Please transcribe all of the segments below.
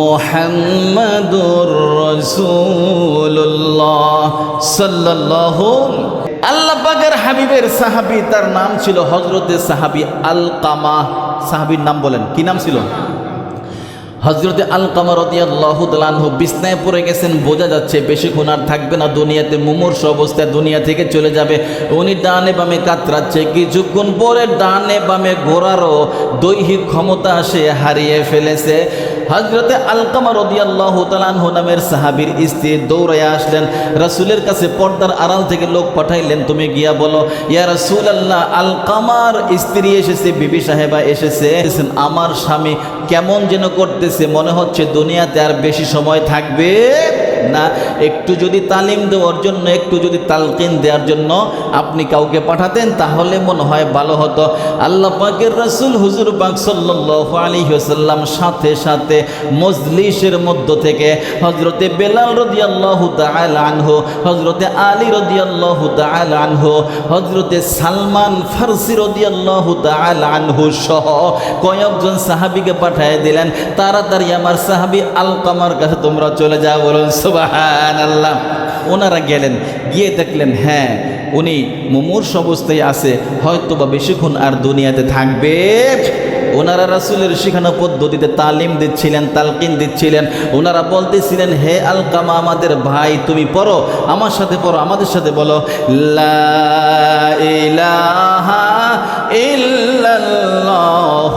মোহাম্মদুর হাবিবের সাহাবি, তার নাম ছিল হজরতের সাহাবি আল কামা সাহাবির নাম বলেন, কি নাম ছিল? হজরতে আল কামার রদিয়াল্লাহু তাআলাহু বিছনায় পড়ে গেছেন, বোঝা যাচ্ছে বেশিক্ষণ আর থাকবে না, দুনিয়াতে মুমূর্ষ অবস্থায় দুনিয়া থেকে চলে যাবে। উনি ডানে বামে কাতরাচ্ছে, কিছুক্ষণ পরে ডানে বামে ঘোরারও দৈহিক ক্ষমতা সে হারিয়ে ফেলেছে। হজরতে আলকামা রদিয়াল্লাহ তাআলাহু নামের সাহাবির স্ত্রী দৌড়ায় আসলেন। রাসূলের কাছে পর্দার আড়াল থেকে লোক পাঠাইলেন, তুমি গিয়া বলো, ইয়া রাসূলুল্লাহ, আলকামার স্ত্রী এসেছে, বিবি সাহেবা এসেছে। আমার স্বামী কেমন যেন করতেছে, মনে হচ্ছে দুনিয়াতে আর বেশি সময় থাকবে? না, একটু যদি তালিম দেওয়ার জন্য, একটু যদি তালকিন দেওয়ার জন্য আপনি কাউকে পাঠাতেন, তাহলে মনে হয় ভালো হতো। আল্লাহ পাকের রাসূল হুজুর পাক সাল্লাল্লাহু আলাইহি ওয়াসাল্লাম সাথে সাথে মজলিসের মধ্য থেকে হযরতে বেলাল রাদিয়াল্লাহু তাআলা আনহু, হযরতে আলী রাদিয়াল্লাহু তাআলা আনহু, হযরতে সালমান ফারসি রাদিয়াল্লাহু তাআলা আনহু সহ কয়েকজন সাহাবিকে পাঠিয়ে দিলেন। তাড়াতাড়ি আমার সাহাবী আলকামার কাছে তোমরা চলে যাও, বলুন সুবহানাল্লাহ। ওনারা গেলেন, গিয়ে দেখলেন হ্যাঁ উনি মুমূর্ষ অবস্থায় আছে হয়তো বা বেশিক্ষণ আর দুনিয়াতে থাকবে। ওনারা রাসুলের শেখানো পদ্ধতিতে তালিম দিচ্ছিলেন, তালকিন দিচ্ছিলেন। ওনারা বলতেছিলেন, হে আলকামা, আমাদের ভাই, তুমি পড়ো, আমার সাথে পড়ো, আমাদের সাথে বলো, লা ইলাহা ইল্লাল্লাহ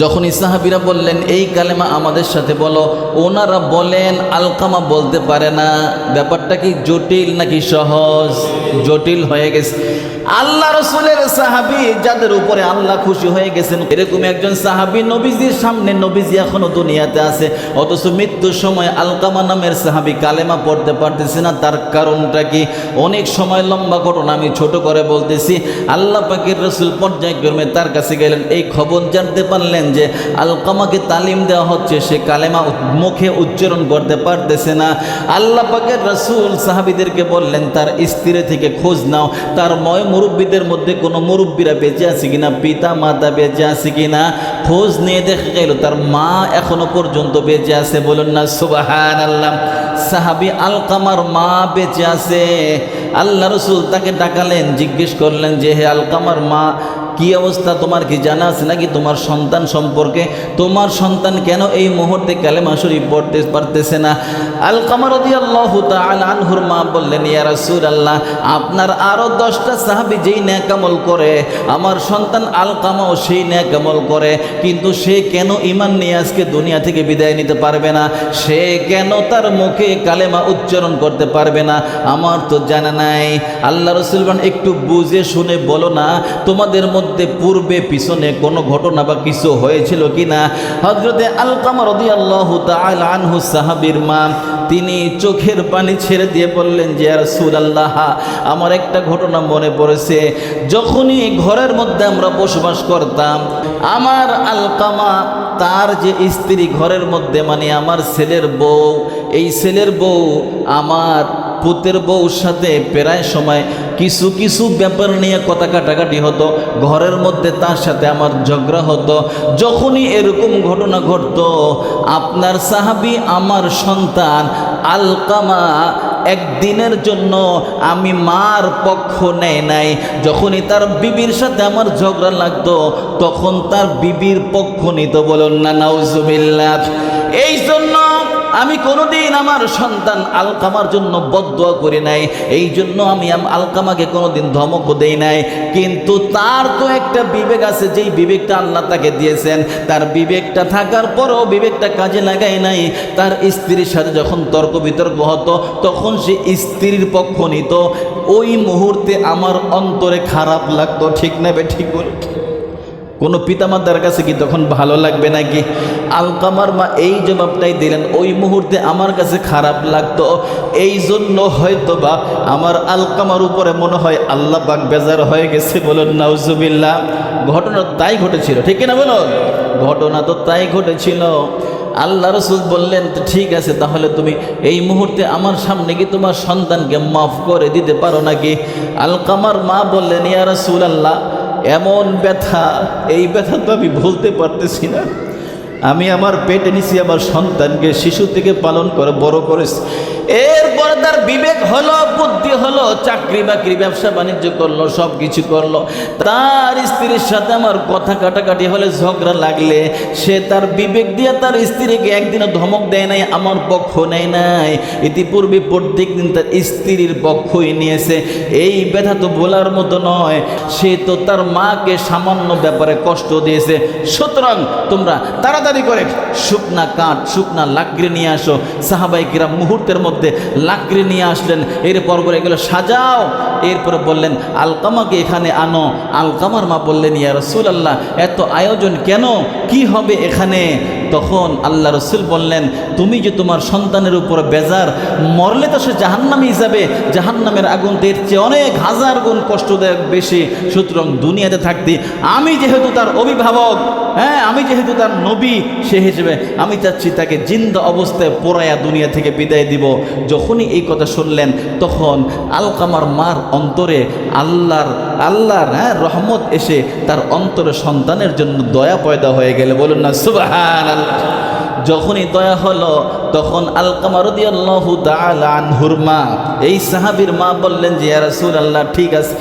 যখন ইসাহাবিরা বললেন, এই কালেমা আমাদের সাথে বলো। ওনারা বলেন, আলকামা বলতে পারে না। ব্যাপারটা কি জটিল নাকি সহজ? জটিল হয়ে গেছে। আল্লাহ রসুলের সাহাবি যাদের উপরে আল্লাহ খুশি হয়ে গেছেন, এরকম একজন সাহাবি নবীজির সামনে, নবীজি এখনও দুনিয়াতে আছে। অথচ মৃত্যুর সময় আলকামা নামের সাহাবি কালেমা পড়তে পারতেছে না। তার কারণটা কি? অনেক সময় লম্বা ঘটনা আমি ছোট করে বলতেছি। আল্লাহ পাকের রসুল পর্যায়ক্রমে তার কাছে গেলেন, এই খবর জানতে পারলেন যে, আলকামাকে তালিম দেওয়া হচ্ছে, সে কালেমা মুখে উচ্চারণ করতে পারতেছে না। আল্লাহ পাকের রসুল সাহাবিদেরকে বললেন, তার স্ত্রী থেকে খোঁজ নাও। তার ময় মুরব্বীদের মধ্যে কোনো মুরব্বীরা বেঁচে আছে কিনা, পিতা, মাতা বেঁচে আছে কিনা, খোঁজ নিয়ে দেখা গেল, তার মা এখনও পর্যন্ত বেঁচে আছে। বলুন না সুবাহান আল্লাহ সাহাবি আলকামার মা বেঁচে আছে। আল্লাহ রসুল তাকে ডাকালেন, জিজ্ঞেস করলেন যে, হে আলকামার মা কি অবস্থা, তোমার কি জানা আছে নাকি তোমার সন্তান সম্পর্কে? তোমার সন্তান কেন এই মুহূর্তে কালেমা শরীফ পড়তে পারতেছে না? আল কামারদি আল্লাহ আনহুর মা বললেন, ইয়া রাসূল আল্লাহ আপনার আরও দশটা সাহাবি যেই ন্যাকামল করে, আমার সন্তান আল কামাও সেই ন্যাকামল করে, কিন্তু সে কেন ইমান নিয়ে আজকে দুনিয়া থেকে বিদায় নিতে পারবে না? সে কেন তার মুখে কালেমা উচ্চারণ করতে পারবে না? আমার তো জানা নাই। আল্লাহ রসুলবান একটু বুঝে শুনে বলো না, তোমাদের মধ্যে পূর্বে, পিছনে কোনো ঘটনা বা কিছু হয়েছিল কি না হজরতে আলকামা রদি আল্লাহ আনহু সাহাবির মা, তিনি চোখের পানি ছেড়ে দিয়ে বললেন, যে রসুল আল্লাহ আমার একটা ঘটনা মনে পড়েছে। যখনই ঘরের মধ্যে আমরা বসবাস করতাম, আমার আলকামা তার যে স্ত্রী ঘরের মধ্যে মানে আমার ছেলের বউ, এই ছেলের বউ আমার পুতের বউর সাথে প্রায় সময় কিছু কিছু ব্যাপার নিয়ে কথা কাটাকাটি হতো। ঘরের মধ্যে তার সাথে আমার ঝগড়া হতো। যখনই এরকম ঘটনা ঘটতো, আপনার সাহাবি আমার সন্তান আলকামা একদিনের জন্য আমি মার পক্ষ নেয় নাই। যখনই তার বিবির সাথে আমার ঝগড়া লাগতো, তখন তার বিবির পক্ষ নিত বলুন না, নাউজুবিল্লাহ। এই জন্য আমি কোনোদিন আমার সন্তান আলকামার জন্য বদুয়া করি নাই। এই জন্য আমি আলকামাকে কোনোদিন ধমক দেই নাই। কিন্তু তার তো একটা বিবেক আছে, যেই বিবেকটা আল্লাহ তাকে দিয়েছেন। তার বিবেকটা থাকার পরও বিবেকটা কাজে লাগাই নাই। তার স্ত্রীর সাথে যখন তর্ক বিতর্ক হতো, তখন সে স্ত্রীর পক্ষ নিত। ওই মুহূর্তে আমার অন্তরে খারাপ লাগতো, ঠিক নেবে ঠিক কোনো পিতামাতার কাছে কি তখন ভালো লাগবে নাকি? আলকামার মা এই জবাবটাই দিলেন, ওই মুহূর্তে আমার কাছে খারাপ লাগতো। এই জন্য হয়তো বা আমার আলকামার উপরে মনে হয় আল্লাহ পাক বেজার হয়ে গেছে বলুন, নাউজুবিল্লাহ। ঘটনা তাই ঘটেছিল, ঠিক না বলুন? ঘটনা তো তাই ঘটেছিল। আল্লাহ রসুল বললেন "তো ঠিক আছে, তাহলে তুমি এই মুহূর্তে আমার সামনে কি তোমার সন্তানকে মাফ করে দিতে পারো নাকি? আলকামার মা বললেন, ইয়া রসুল আল্লাহ এমন ব্যথা, এই ব্যথা তো আমি ভুলতে পারতেছি না। আমি আমার পেটে নিছি আমার সন্তানকে, শিশু থেকে পালন করে, বড় করেছি। এরপরে তার বিবেক হলো, বুদ্ধি হলো, চাকরি বাকরি, ব্যবসা বাণিজ্য করল সব কিছু করল। তার স্ত্রীর সাথে আমার কথা কাটাকাটি হলে ঝগড়া লাগলে, সে তার বিবেক দিয়ে তার স্ত্রীকে একদিনও ধমক দেয় নাই, আমার পক্ষ নেয় নাই। ইতিপূর্বে প্রত্যেক দিন তার স্ত্রীর পক্ষই নিয়েছে। এই ব্যথা তো বলার মতো নয়, সে তো তার মাকে সামান্য ব্যাপারে কষ্ট দিয়েছে। সুতরাং তোমরা তাড়াতাড়ি করে শুকনা কাঠ, শুকনা লাকড়ি নিয়ে আসো। সাহাবাই মুহূর্তের মধ্যে লাকড়ি নিয়ে আসলেন। এরপর করে এগুলো সাজাও। এরপরে বললেন, আলকামাকে এখানে আনো। আলকামার মা বললেন, ইয়া রসুল আল্লাহ এত আয়োজন কেন? কি হবে এখানে? তখন আল্লাহ রসুল বললেন, তুমি যে তোমার সন্তানের উপর বেজার, মরলে তো সে জাহান্নামে যাবে জাহান্নামের আগুন এর চেয়ে অনেক হাজার গুণ কষ্টদায়ক বেশি। সুতরাং দুনিয়াতে থাকতে। আমি যেহেতু তার অভিভাবক হ্যাঁ আমি যেহেতু তার নবী, সে হিসেবে আমি চাচ্ছি তাকে জিন্দা অবস্থায় পোড়ায়া দুনিয়া থেকে বিদায় দিব। যখনই এই কথা শুনলেন, তখন আলকামার মার অন্তরে আল্লাহর আল্লাহর হ্যাঁ রহমত এসে তার অন্তরে সন্তানের জন্য দয়া পয়দা হয়ে গেলে। বলুন না সুবাহান যখনই দয়া হলো, তখন আলকামারদি আল্লাহ আনহুর মা, এই সাহাবির মা বললেন যে রাসুল আল্লাহ ঠিক আছে।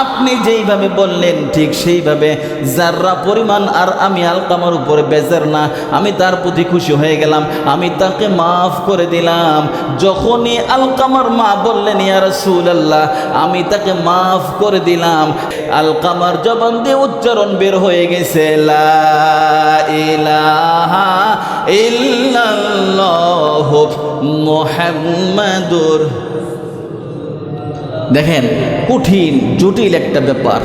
আপনি যেইভাবে বললেন, ঠিক সেইভাবে। যাররা পরিমাণ, আর আমি আলকামার উপরে বেজার না, আমি তার প্রতি খুশি হয়ে গেলাম। আমি তাকে মাফ করে দিলাম। যখনই আলকামার মা বললেন, ইয়া রাসূল আল্লাহ আমি তাকে মাফ করে দিলাম। আলকামার জবান দিয়ে উচ্চারণ বের হয়ে গেছে, লা ইলাহা ইল্লাল্লাহ মুহাম্মাদুর। দেখেন, কঠিন, জটিল একটা ব্যাপার।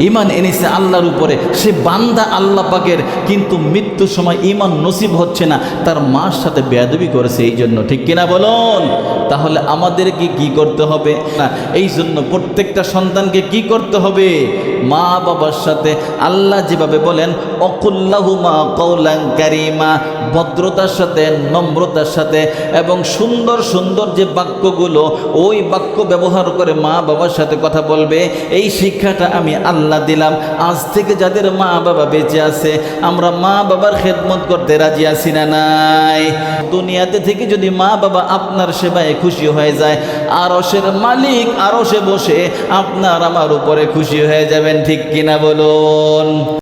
ইমান এনেছে আল্লাহর উপরে, সে বান্দা আল্লাহ পাকের, কিন্তু মৃত্যুর সময় ইমান নসিব হচ্ছে না, তার মার সাথে বেয়াদবি করেছে, এই জন্য। ঠিক কিনা বলুন? তাহলে আমাদেরকে কি করতে হবে? না, এই জন্য প্রত্যেকটা সন্তানকে কি করতে হবে? মা বাবার সাথে আল্লাহ যেভাবে বলেন অকুল্লাহুমা কৌলাং কারিমা ভদ্রতার সাথে, নম্রতার সাথে এবং সুন্দর সুন্দর যে বাক্যগুলো, ওই বাক্য ব্যবহার করে মা বাবার সাথে কথা বলবে, এই শিক্ষাটা আমি আল্লাহ দিলাম। আজ থেকে যাদের মা বাবা বেঁচে আছে, আমরা মা বাবার খেদমত করতে রাজি আছি না নাই? দুনিয়াতে থেকে যদি মা বাবা আপনার সেবায় খুশি হয়ে যায় আরসের মালিক আরসে বসে আপনার আমার উপরে খুশি হয়ে যাবেন ঠিক কিনা বলুন?